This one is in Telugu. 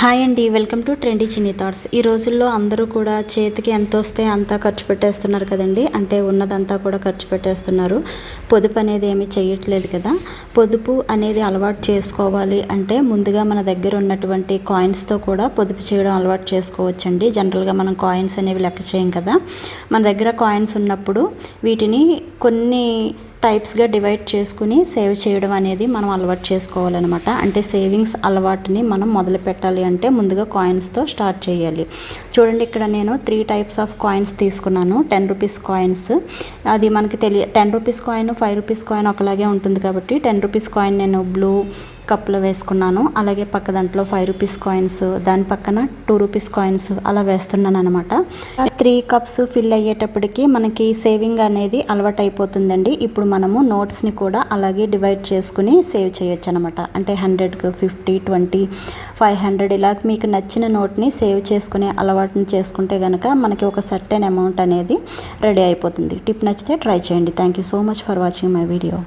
హాయ్ అండి welcome to trendy Chinni thoughts. ఈ రోజుల్లో అందరూ కూడా చేతికి ఎంత వస్తే అంత ఖర్చు పెట్టేస్తున్నారు కదండి. అంటే ఉన్నదంతా కూడా ఖర్చు పెట్టేస్తున్నారు. పొదుపు అనేది ఏమీ చేయట్లేదు కదా. పొదుపు అనేది అలవాటు చేసుకోవాలి అంటే ముందుగా మన దగ్గర ఉన్నటువంటి కాయిన్స్తో కూడా పొదుపు చేయడం అలవాటు చేసుకోవచ్చండి. జనరల్గా మనం కాయిన్స్ అనేవి లెక్క చేయం కదా. మన దగ్గర కాయిన్స్ ఉన్నప్పుడు వీటిని కొన్ని టైప్స్గా డివైడ్ చేసుకుని సేవ్ చేయడం అనేది మనం అలవాటు చేసుకోవాలన్నమాట. అంటే సేవింగ్స్ అలవాటుని మనం మొదలు పెట్టాలి అంటే ముందుగా కాయిన్స్తో స్టార్ట్ చేయాలి. చూడండి ఇక్కడ నేను త్రీ టైప్స్ ఆఫ్ కాయిన్స్ తీసుకున్నాను. Ten rupees coins. అది మనకి తెలియ ten rupees coin five rupees coin ఒకలాగే ఉంటుంది కాబట్టి టెన్ రూపీస్ కాయిన్ నేను బ్లూ కప్లో వేసుకున్నాను. అలాగే పక్క దాంట్లో ఫైవ్ రూపీస్ కాయిన్స్ దాని పక్కన టూ రూపీస్ కాయిన్స్ అలా వేస్తున్నాను అనమాట త్రీ కప్స్ ఫిల్ అయ్యేటప్పటికి మనకి సేవింగ్ అనేది అలవాటు అయిపోతుందండి ఇప్పుడు మనము నోట్స్ని కూడా అలాగే డివైడ్ చేసుకుని సేవ్ చేయొచ్చు అనమాట అంటే హండ్రెడ్కి ఫిఫ్టీ ట్వంటీ ఫైవ్ హండ్రెడ్ ఇలా మీకు నచ్చిన నోట్ని సేవ్ చేసుకునే అలవాటుని చేసుకుంటే కనుక మనకి ఒక సర్టెన్ అమౌంట్ అనేది రెడీ అయిపోతుంది. టిప్ నచ్చితే ట్రై చేయండి. Thank you so much for watching my video